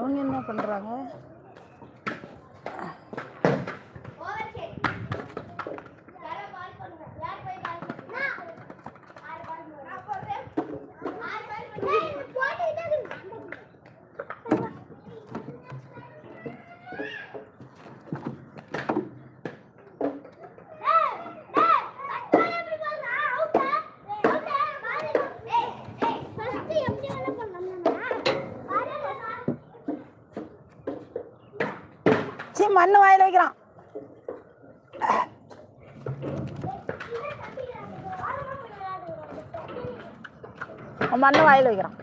அவங்க என்ன பண்ணுறாங்க சீ மண்ணு வாயில் வைக்கிறான். மண்ணு வாயில் வைக்கிறான்.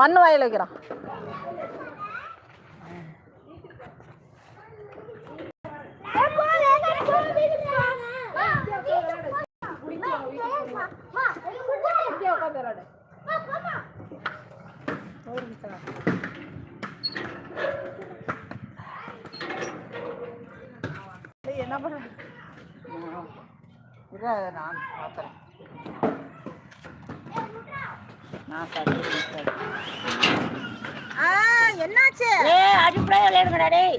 மண்ணு வாயில் வைக்கிறான் டேய், என்ன பண்ண இதை நான் பார்க்குறேன் நான் பார்க்குறேன் ஆ என்னாச்சு? ஏ அடிப்படையே விளையாடுங்கடா டேய்.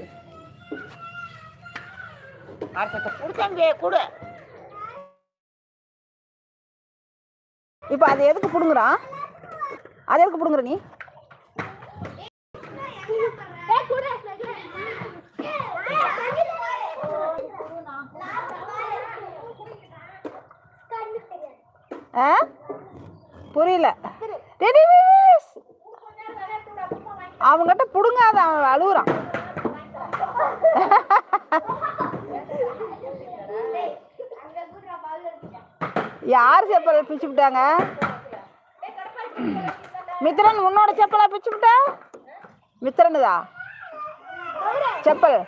அடுத்த கொடுத்தாங்க கொடு. இப்போ அது எதுக்கு பிடுங்குறான் அது எதுக்கு பிடுங்குற நீ? ஆ? புரியல. அவங்ககிட்ட பிடுங்காத அவன் அழுகுறான் யார் செப்பல் பிச்சு விட்டாங்க? மித்ரன் உன்னோட செப்பலா பிச்சு விட்டா? மித்திரனுதா? செப்பல்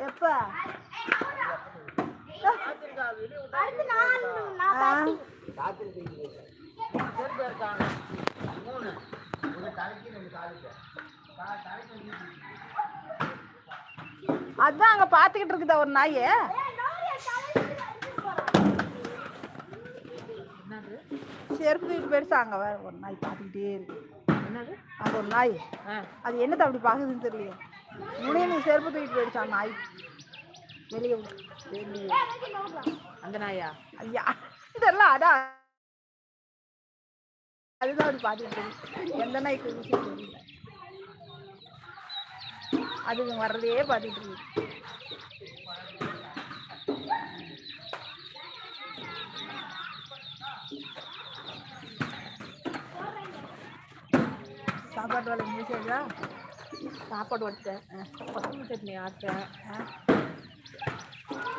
எப்ப ஆ. அதான் அங்க பாத்துக்கிட்டு இருக்குதா ஒரு நாய்? செருப்பு போயிடுச்சு அங்க வேற ஒரு நாய் பாத்துக்கிட்டே இருக்கு. என்னது? அது ஒரு நாய். அது என்னத்தை அப்படி பாக்குதுன்னு தெரியல முனைய செருப்பு தூக்கிட்டு போயிடுச்சான் நாய்? வெளியே அந்த நாயா? ஐயா இதெல்லாம் அதான் அதுதான் அப்படி பாத்துக்கிட்டு இருக்கு. எந்த நாய்க்கு விஷயம் தெரியல. அதுங்க வர்றதே பார்த்துட்டு இருக்கு. சாப்பாட்டு வேலை முடிச்சதா சாப்பாடு வச்சேன் கொத்தமல்லி சட்னி ஆச்சேன்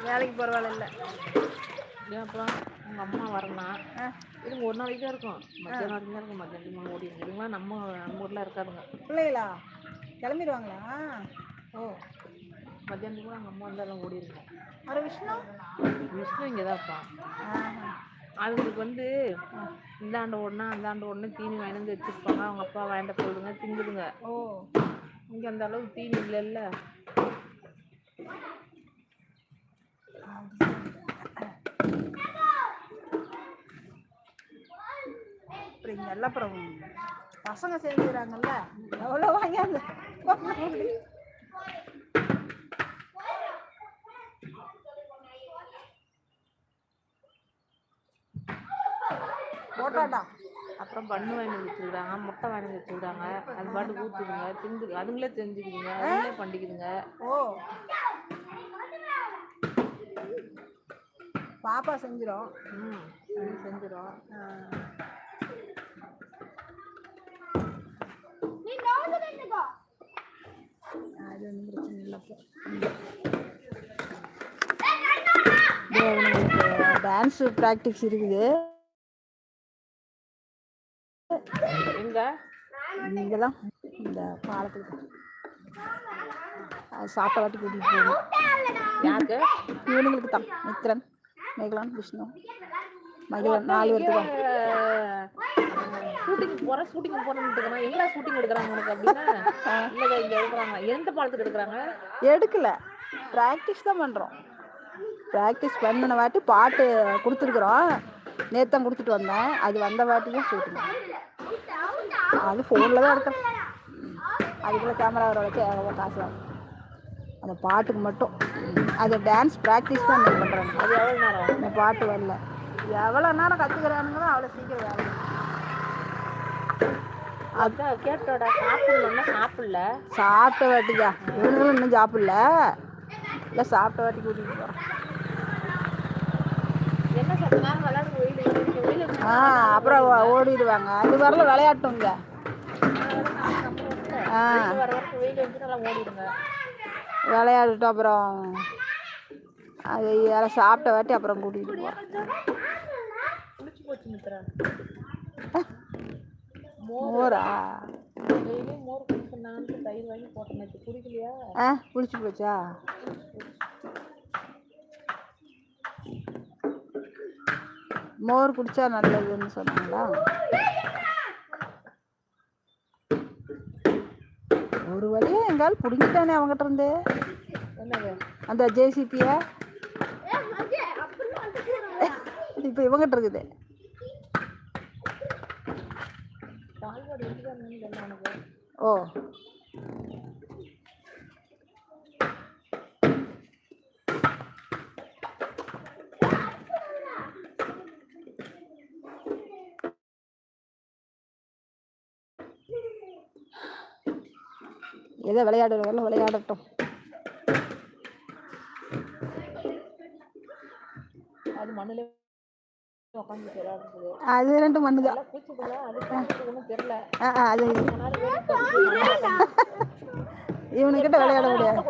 வேலைக்கு போகிற வேலை இல்லை. ஏன் அப்புறம் உங்கள் அம்மா வரலாம் இது ஒரு நாளைக்கு தான் இருக்கும். மத்தியானம் வரைக்கும் தான் இருக்கும். மத்தியானம் ஓடி இதுங்களாம் நம்ம நம்ம ஊரில் இருக்காதுங்க. பிள்ளைகளா? கிளம்பிடுவாங்களா? ஓ மத்தியானத்துக்கு கூட எங்கள் அம்மா வந்தாலும் ஓடி இருக்கும் அப்புறம் விஷ்ணு? விஷ்ணு இங்கே தான் இருப்பான் ஆஹா. அதுங்களுக்கு வந்து இந்தாண்டு ஒன்றா அந்தாண்டு ஒன்று தீனி வாங்கிட்டு வச்சுருப்பாங்க. அவங்க அப்பா வாங்கிட்டு போயிடுங்க திங்குதுங்க. ஓ. இங்கே அந்த அளவுக்கு தீனி இல்லைல்ல. அப்புறம் இங்க எல்லாம் அப்புறம் பசங்க செஞ்சுக்கிறாங்கல்ல எவ்வளோ வாங்கி அந்த போட்டாடா. அப்புறம் பண்ணு வாங்கி வந்து வச்சுக்கிறாங்க முட்டை வாங்கி வந்து வச்சுக்கிறாங்க அது பாட்டு ஊற்றுதுங்க திங்குது அதுங்களே தெரிஞ்சுக்குதுங்க. அதுங்களே பண்ணிக்குதுங்க. ஓ. பாப்பா செஞ்சிடும் ம் செஞ்சிடும் அது ஒன்றும் பிரச்சனை இல்லை டான்ஸு ப்ராக்டிஸ் இருக்குது. எங்க இங்கே தான் இந்த பாலத்துக்கு சாப்பாடு கூட்டிகிட்டு போகணும் யாருக்கு? இவனுங்களுக்கு தான். மித்ரன் மேகலான் விஷ்ணு மகிழன் நாலு பேருக்கு ஷூட்டிங் போறேன் ஷூட்டிங் போறேன்னு எங்கடா ஷூட்டிங் எடுக்கிறாங்க உனக்கு அப்படின்னா? இல்ல இங்க எடுக்கிறாங்க. எந்த பாலத்துக்கு எடுக்கிறாங்க? எடுக்கல. ப்ராக்டிஸ் தான் பண்ணுறோம் ப்ராக்டிஸ் பண்ணின வாட்டி பாட்டு கொடுத்துருக்குறோம். நேத்தான் கொடுத்துட்டு வந்தேன். அது வந்த வாட்டி தான் ஷூட்டிங் அது ஃபோனில் தான் எடுக்கிறேன் அதுக்குள்ளே கேமரா வர வச்சு ஏகப்பட்ட காசு ஆகும் அந்த பாட்டுக்கு மட்டும். அது டான்ஸ் ப்ராக்டிஸ் தான் இன்னைக்கு பண்ணுறாங்க அது எவ்வளவு நேரம் இந்த பாட்டு வரல. எவ்வளோ நேரம் கற்றுக்கிறானுங்களோ அவ்வளோ சீக்கிரம் வேலை அதான் கேட்டோட சாப்பிடணும்னா சாப்பிடல? சாப்பிட்ட வாட்டிக்கா. இவனுங்களும் இன்னும் சாப்பிடல. இல்லை சாப்பிட்ட வாட்டி கூட்டிகிட்டு போகிறோம் என்ன சத்த நேரம் விளையாடு வெயில் வெயில் ஆ அப்புறம் ஓ- ஓடிடுவாங்க. அது வரல விளையாட்டுங்க ஆ. ஓடிடுங்க விளையாடிட்டு அப்புறம் அது யாரை சாப்பிட்ட வாட்டி அப்புறம் கூட்டிகிட்டு போகிறோம் மோரா? மோர் தயிர் வாங்கி போட்டேன் குடிக்கலையா ஆ குளிச்சு போச்சா? மோர் குடிச்சா நல்லதுன்னு சொன்னாங்களா? ஒரு வழியா எங்கால் பிடுங்கிட்டானே அவங்ககிட்ட இருந்து. அந்த ஜேசிபியை இப்போ இவங்ககிட்ட இருக்குது. ஓ. எதை விளையாடுறவங்களும் விளையாடட்டும். அது மண்ணுல அது ரெண்டு மண்ணு தான் அது இவனுக்கிட்ட விளையாட. முடியாது.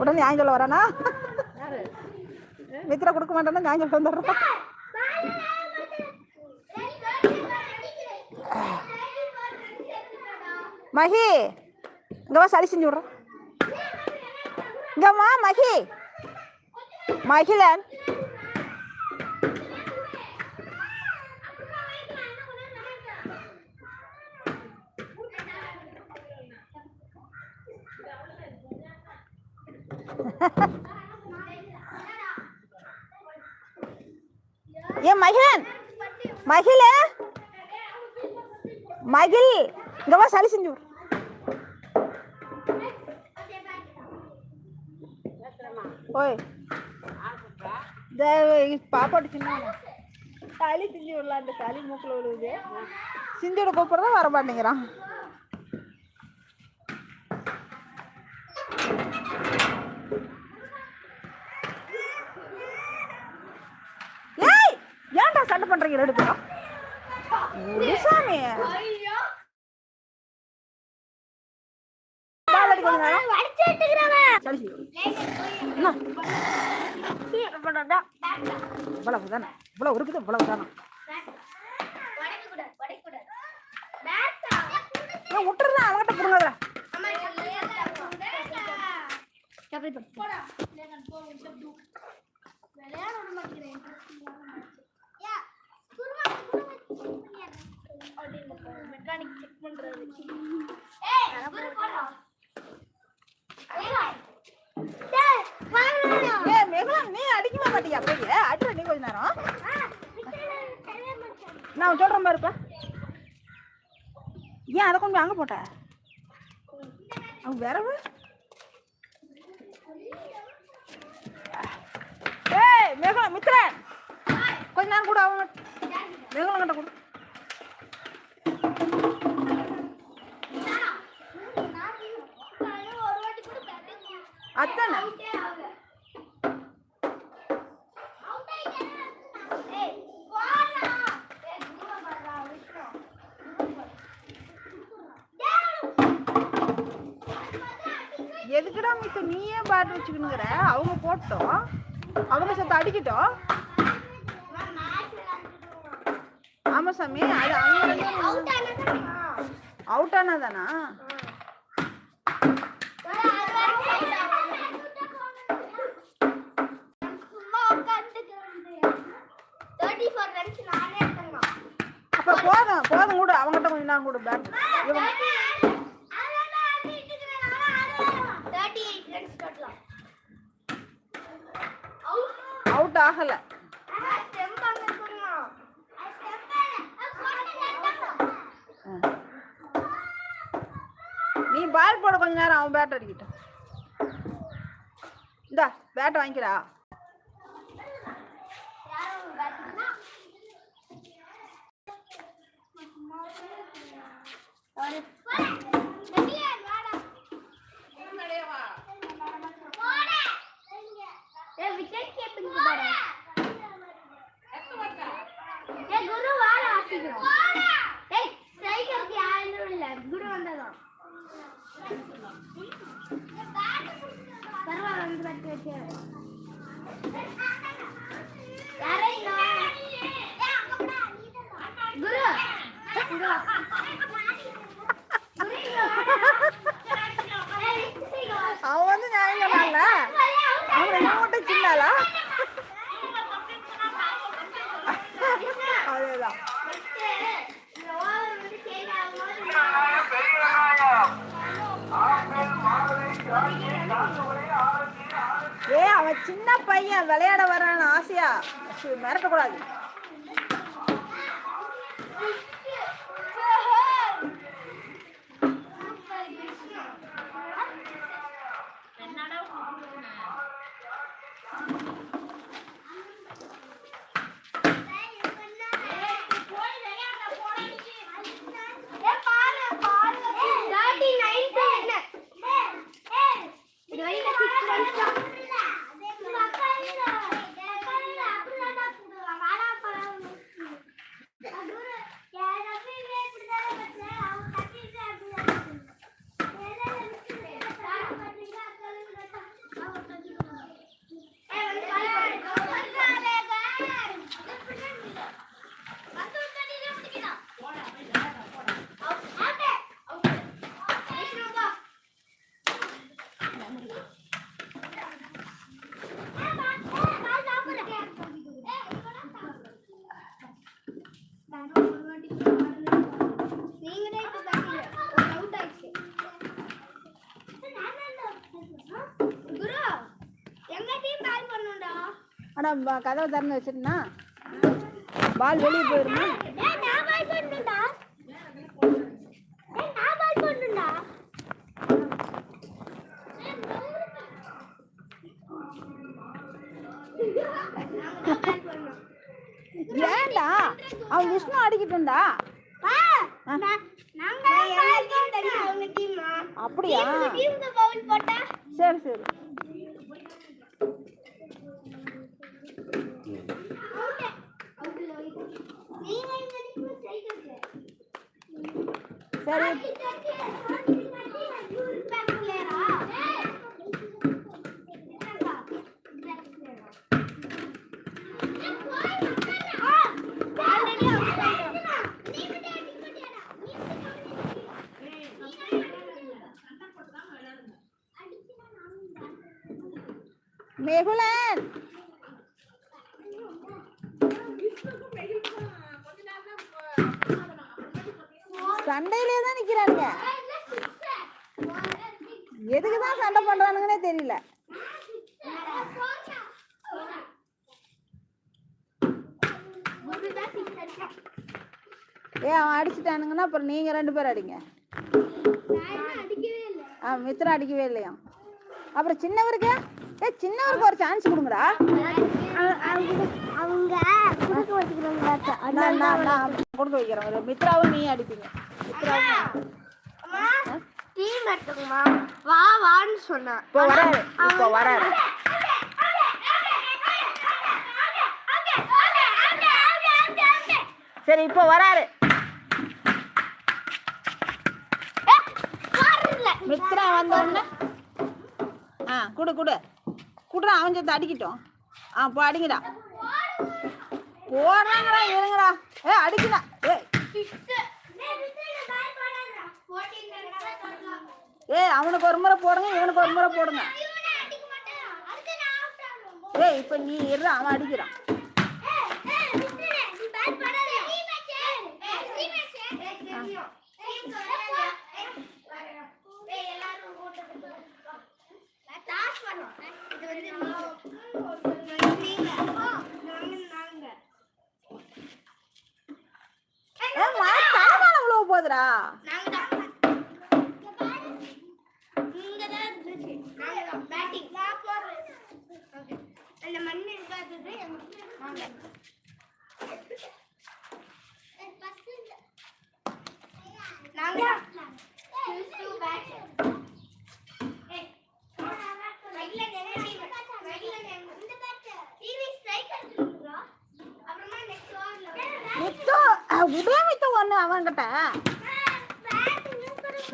உடனே ஞாயிறு வரானா? மித்திரா கொடுக்க மாட்டேன்னா ஞாயிறு வந்துடுறான் மகி இங்க வா சளி செஞ்சு விட்றேன் இங்கம்மா மகி மகிழன் ஏன் மகிழன் மகிழ மகிழ் இங்க வா சளி ஓய் பாப்பாட்டு சின்ன சளி செஞ்சு விடலாம் அந்த சளி மூக்கில் விழுவுது சிந்தியோட கூப்பிட்றதா வர மாட்டேங்கிறான். ஏய் ஏன்டா சண்டை பண்றீங்க ரெண்டு பேரும்? சாமி இவ்வளவு தானே இருக்குது இவ்வளவு விட்டுருந்தா அவங்ககிட்ட மெக்கானிக் செக் பண்றது நீ அடிக்கவே மாட்டியா? போய் அடிற நீ கொஞ்ச நேரம். நான் சொல்றேன் பாருப்பா ஏன் அதை கொண்டு போய் அங்கே போட்ட? அவங்க வேறவு ஏய் மேகலா மித்ரன். கொஞ்ச நேரம் கூட அவங்க மேகலா கிட்ட கொடு அத்தானே எதுக்குடா மித்த? நீயே பாட்டு வச்சுக்கணுங்கிற? அவங்க போட்டோம். அவங்க சத்த அடிக்கட்டும். ஆமா சாமி அது அவங்க அவுட் ஆனாதானா? அப்புறம் போதும் போதும் கூட. அவங்ககிட்ட கொஞ்சம் நான் கூட. பேக். அவுட் ஆகல. நீ பால் போட கொஞ்ச நேரம் அவன் பேட் அடிக்கிட்ட இந்தா பேட்டை வாங்கிக்கிறா. பரவாயில்ல வந்து பட்டு வச்சு குரு இங்க வா. குரு, இங்க வா. ஏய், இங்க வா. அவன் வந்து நியாயம் சொன்னான்ல அவன் ரெண்டு சின்னாலா அதேதான். ஏ அவன் சின்ன பையன் விளையாட வரான்னு ஆசையா? மிரட்டக்கூடாது. ஆனால் கதவை திறந்து வச்சிருந்தா. பால் வெளியே போயிருமா? நான் நான் ஏன்டா? அவன் விஷ்ணு அவங்க டீம் அப்படியா? டீம் பவுல் போட்டா. சரி சரி நீங்க இந்த டீம் ஜெயிக்கல சரி மேகுலன் சண்டையிலே தான் நிக்கிறானுங்க எதுக்கு தான் சண்டை பண்றானுங்கன்னே தெரியல ஏ அவன் அடிச்சிட்டானுங்கன்னா அப்புறம் நீங்க ரெண்டு பேரும் அடிங்க ஆ மித்ரா அடிக்கவே இல்லையா அப்புறம் சின்னவருக்கு ஏ சின்னவருக்கு ஒரு சான்ஸ் கொடுங்கடா அவங்க கொடுக்க வைக்கிறேன் மித்ராவும் நீ அடிப்பீங்க மித்ராவும் டீம் எடுத்துக்கமா வா வான்னு சொன்னா இப்போ வராரு இப்போ வராரு சரி இப்போ வராரு மித்ரா வந்த உடனே ஆ குடு குடு. குடுறான் அவன் சேர்த்து அடிக்கட்டும். ஆ போ அடிங்கடா. போடுறாங்கடா இருங்கடா ஏ அடிக்கடா. ஏ. ஏ அவனுக்கு ஒரு முறை போடுங்க இவனுக்கு ஒரு முறை போடுங்க. ஏய் இப்போ நீ இரு அவன் அடிக்கிறான். போதுரா நாங்க நீங்க. நாங்க நாங்க. ஏ மா தரமான உழவு போகுதுடா நாங்க தான். இங்க தான் இருந்துச்சு. நாங்க தான். batting. Okay. அந்த மண்ணு இருக்காதது நாங்க. நாங்க தான். Two bat. ஏய், ரைட்ல நிறைய team. ரைட்ல நிறைய- TV striker இருக்குதா? அப்புறமா next overல மித்து உடே மித்து அவன்கிட்ட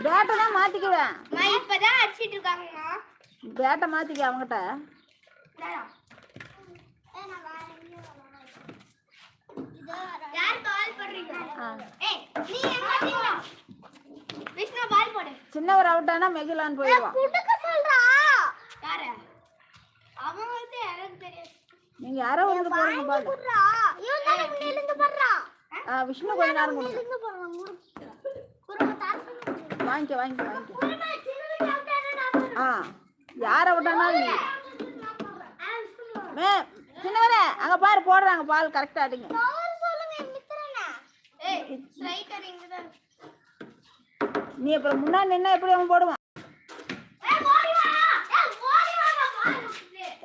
பேட்டை தான் மாற்றிக்குவேன் இப்பதான் அடிச்சிட்டு இருக்காங்கம்மா. பேட்டை மாற்றிக்க அவன்கிட்ட யார் கால் பண்றீங்க ஆ. ஏய் நீ எங்க இருக்கீங்க விஷ்ணு பால் போடு. சின்னவர் அவுட்டானா மெகிலான்னு போயிடுவான் குடுக்க சொல்றா. யாரு? வந்து ஆ விஷ்ணு கொஞ்ச நேரம் கொடுங்க வாங்கிக்க வாங்கிக்க வாங்கிக்க. ஆ யாரை விட்டானாலும் நீ? மே சின்னவரே அங்கே பாரு போடுறாங்க பால் கரெக்டாக அடிங்க. நீ அப்புறம் முன்னாடி நின்னா எப்படி அவன் போடுவான்?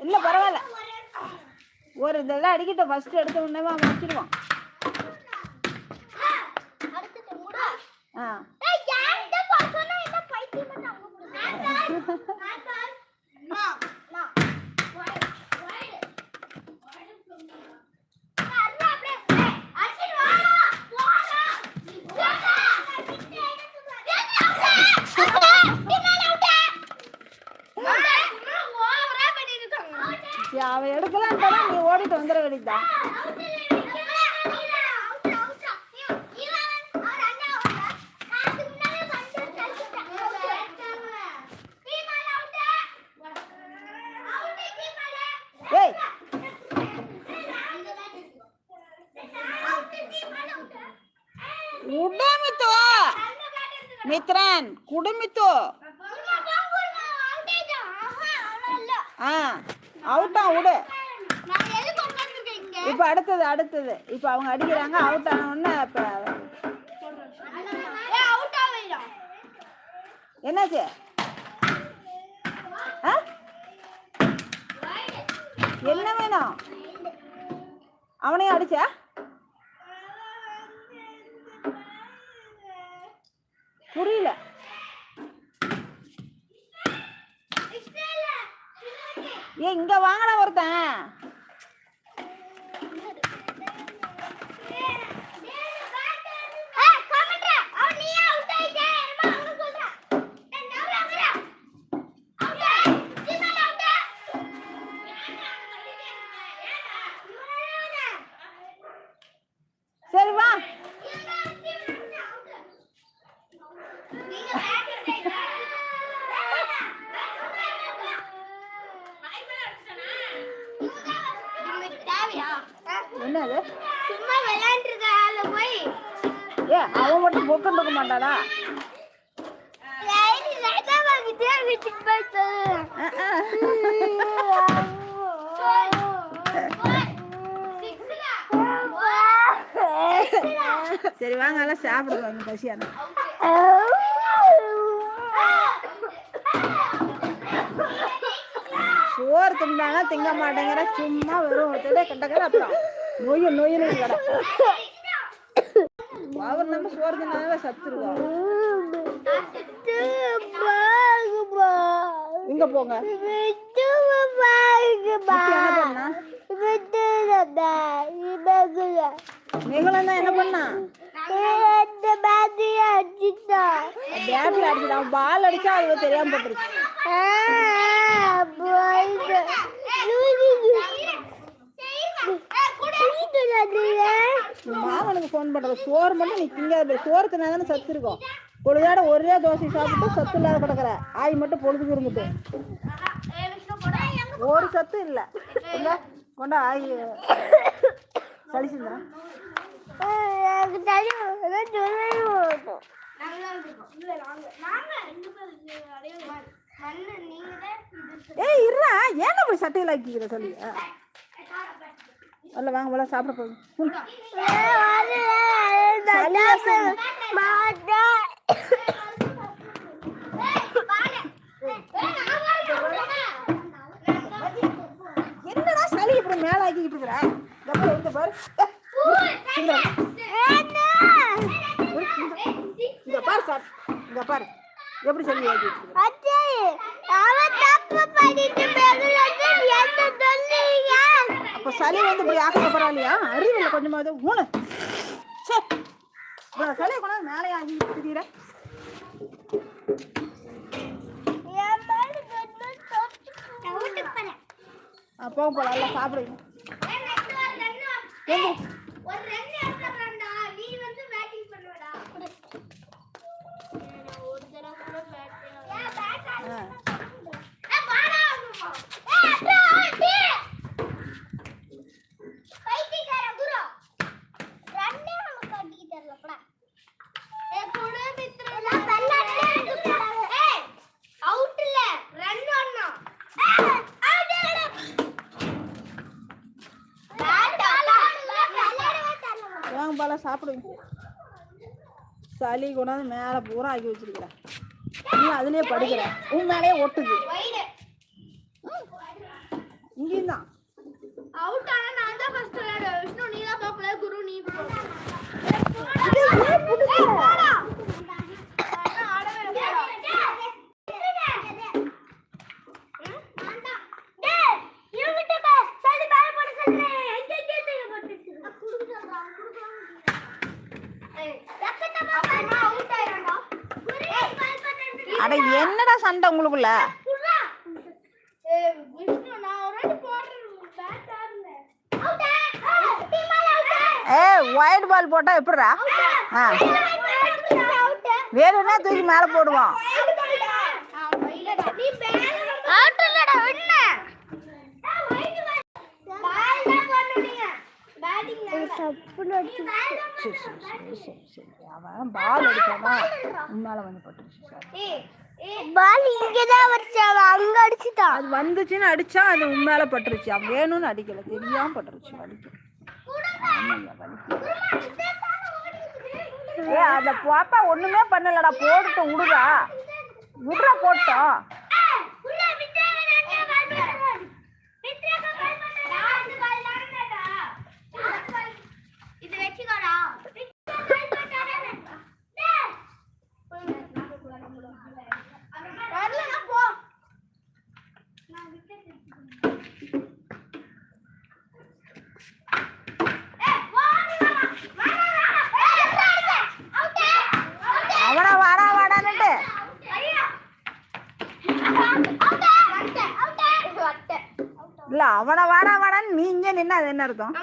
இல்லை பரவாயில்ல. ஒரு இதெல்லாம் அடிக்கிட்ட ஃபர்ஸ்ட் எடுத்த உடனே அவன் வச்சிருவான் அடுத்து முடா ஆ ஏய் யார்ட்ட பாசனா என்ன பைத்தியம் பண்ண அங்க போடு நான் கால் நான் கால் நா நா வைட் வைட் அண்ணா அப்படியே ஏய் அர்ஷித் வாடா வாடா வாடா கிட்ட எடுத்து வா பின்னால அவுட்டா ஓவரா பண்ணிருக்காங்க சரி, அவன் எடுக்கலான்ட்டானா நீ ஓடிட்டு வந்துட வேண்டியதுதான் ஏய் உடே மித்து மித்ரன் குடுமித்து ஆ அவுட்டா விடு இப்போ அடுத்தது இப்போ அவங்க அடிக்கிறாங்க அவுட் ஆன உடனே இப்போ என்னாச்சு? என்ன வேணும்? அவனையும் அடிச்சா புரியல ஏ இங்க வாங்கடா ஒருத்தன் சரி வா தேவையா என்னது? சும்மா விளையாண்டுருக்கால போய். ஏ அவன் மட்டும் போயிட்டு. அஹ், அஹ். சரி வாங்க எல்லாம் சாப்பிடுவாங்க பசியான சோறு திண்டானா திங்க மாட்டேங்கிற சும்மா வெறும் கட்டக்கிற அப்புறம். நொய்யு நொய்யுன்னு கடை அவர் நம்ம சோறு தின்னாவே சத்துருவோம் இங்க போங்க. குட்டி என்ன பண்ணா? பால் அடிச்சா அது தெரியாம போட்டுருச்சு. மாமனுக்கு ஃபோன் பண்றது. சோறு மட்டும் நீ திங்காத சோறு தின்னா தானே சத்து இருக்கும். பொழுதாட ஒரே தோசை சாப்பிட்டு சத்து இல்லாத கிடக்குற ஆய் மட்டும் பொழுதுக்கு இருந்துட்டு ஒரு சத்து இல்லை. கொண்டா ஆய். சளி ஏய் இருறா ஏன்டா அப்படி சட்டையில் ஆக்கிக்கிற சொல்லி? வரல வாங்க போல சாப்பிட போகுது. என்னடா சளி இப்படி மேலே ஆக்கிக்கிட்டு இருக்கிற இந்த பாரு, இந்த பாரு இந்த சார். இங்க பாரு. எப்படி சளி ஆக்கிட்டு இருக்கிற சளி வந்து இப்படி ஆக்க பரவாயில்லையா அறிவில்லை கொஞ்சமாவது மூணு சே இவ்வளோ சளியை கொண்டாந்து மேலே ஆக்கிட்டு திரியிற அப்போ போல எல்லாம் சாப்பிடுங்க எங்க ஒரு ரெண்டு எடுத்துறேன்டா நீ வந்து பேட்டிங் பண்ணுவடா ஒரு தடவை கூட பேட்டிங் ஏன் பேட் ஆ. ஏ வாடா ஏ அட்ரா ஆண்டி பைத்தியக்கார குரு ரெண்டே நமக்கு அடிக்க தெரியலப்படா ஏ குடு மித்ரா எல்லாம் பெல்லாட்டே ஏய் அவுட் இல்ல ரன் வரணும் அவுட் இல்ல பேட் விளையாடவே தெரியல வாங்க போல சாப்பிடுங்க சளி கொண்டாந்து மேலே பூரா ஆக்கி வச்சிருக்கிற நீ அதுலயே படுக்கிற உன் மேலேயே ஒட்டுது வைடு இங்கேயும் தான் அவுட் ஆனா நான் தான் ஃபர்ஸ்ட் விளையாடுவேன் விஷ்ணு நீ தான் பார்க்கல குரு நீ போ அட என்னடா சண்டை உங்களுக்குள்ள? விஷ்ணு நான் ஒரு வாட்டி போடுறேன். பேட் ஆடுறேன் ஏ ஒயிட் பால் போட்டா எப்படிடா? ஆ? வேணும்னா தூக்கி மேலே போடுவோம் அவன் பால் அடிச்சானா உன் மேலே வந்து பட்டுருச்சு சார். பால் இங்கதான் வச்சான் அங்க அடிச்சுட்டான் அது வந்துச்சுன்னு அடிச்சா அது உன் மேலே பட்டுருச்சு. அவன் வேணும்னு அடிக்கல. தெரியாம பட்டுருச்சு வலிக்கு ஏ அந்த பாப்பா ஒண்ணுமே பண்ணலடா. போட்டுட்டு விடுடா விடுறா போட்டோம் இது வச்சுக்கோடா வரலன்னா போ அவனா வாடா வாடான்னுட்டு இல்ல அவனை வாடா வாடான்னு நீங்க நின்னா அது என்ன அர்த்தம்?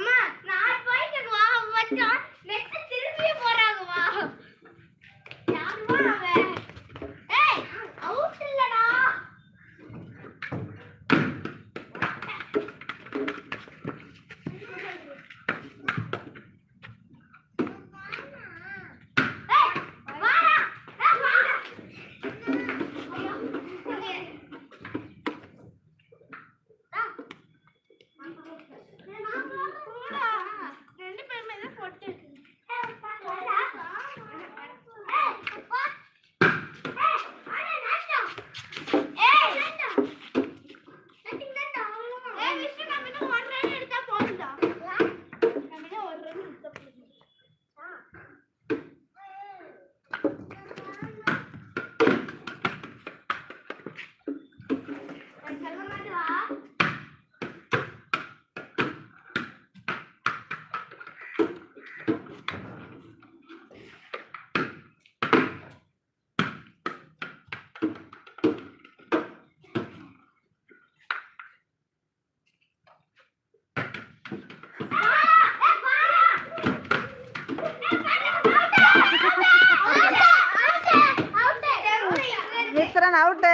மிஸ்ரன் அவுட்டு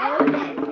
அவுட்